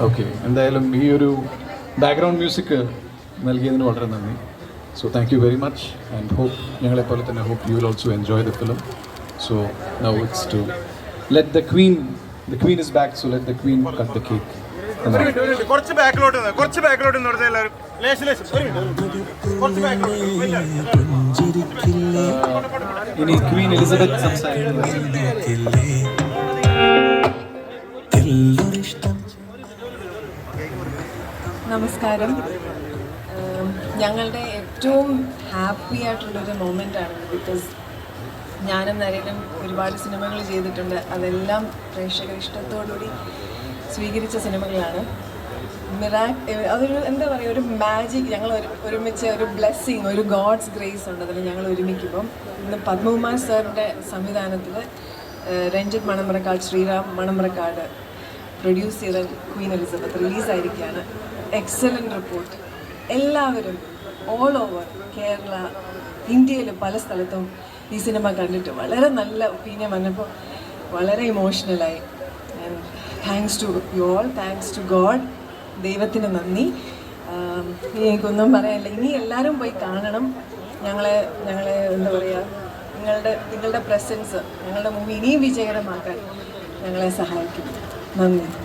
Okay എന്തായാലും ഈ ഒരു ബാക്ക്ഗ്രൗണ്ട് മ്യൂസിക് നൽകിയതിന് വളരെ നന്ദി. So thank you very much and hope ഞങ്ങളെപ്പോലെ തന്നെ hope you will also enjoy the film so now it's to let the queen the queen is back so let the queen cut the cake. കുറച്ച് ബാക്കിലോട്ട് കുറച്ച് ബാക്കിലോട്ട് ഇനി Queen Elizabeth സംസാരിക്കുന്നത് നമസ്കാരം. ഞങ്ങളുടെ ഏറ്റവും ഹാപ്പി ആയിട്ടുള്ളൊരു മൊമെന്റ് ആണ്. ബിക്കോസ് ഞാനും നരേനും ഒരുപാട് സിനിമകൾ ചെയ്തിട്ടുണ്ട്. അതെല്ലാം പ്രേക്ഷക ഇഷ്ടത്തോടുകൂടി സ്വീകരിച്ച സിനിമകളാണ്. മിറാക് അതൊരു എന്താ പറയുക ഒരു മാജിക് ഞങ്ങൾ ഒരുമിച്ച് ഒരു ബ്ലെസ്സിങ് ഒരു ഗോഡ്സ് ഗ്രേസ് ഉണ്ട്. അതിൽ ഞങ്ങൾ ഒരുമിക്കുമ്പം ഇന്ന് പത്മകുമാർ സാറിന്റെ സംവിധാനത്തിൽ രഞ്ജിത് മണമ്പ്രക്കാട് ശ്രീറാം മണമ്പറക്കാട് പ്രൊഡ്യൂസ് ചെയ്ത ക്വീൻ എലിസബത്ത് റിലീസായിരിക്കുകയാണ് എക്സലന്റ് റിപ്പോർട്ട് എല്ലാവരും ഓൾ ഓവർ കേരള ഇന്ത്യയിലെ പല സ്ഥലത്തും ഈ സിനിമ കണ്ടിട്ട് വളരെ നല്ല ഒപ്പീനിയൻ വന്നപ്പോൾ വളരെ ഇമോഷണലായി thanks to you all thanks to God ദൈവത്തിന് നന്ദി. എനിക്കൊന്നും പറയാനില്ല. ഇനി എല്ലാവരും പോയി കാണണം. ഞങ്ങളെ ഞങ്ങളെ എന്താ പറയുക നിങ്ങളുടെ നിങ്ങളുടെ പ്രസൻസ് ഞങ്ങളുടെ മൂവി ഇനിയും വിജയകരമാക്കാൻ ഞങ്ങളെ സഹായിക്കും. നന്ദി.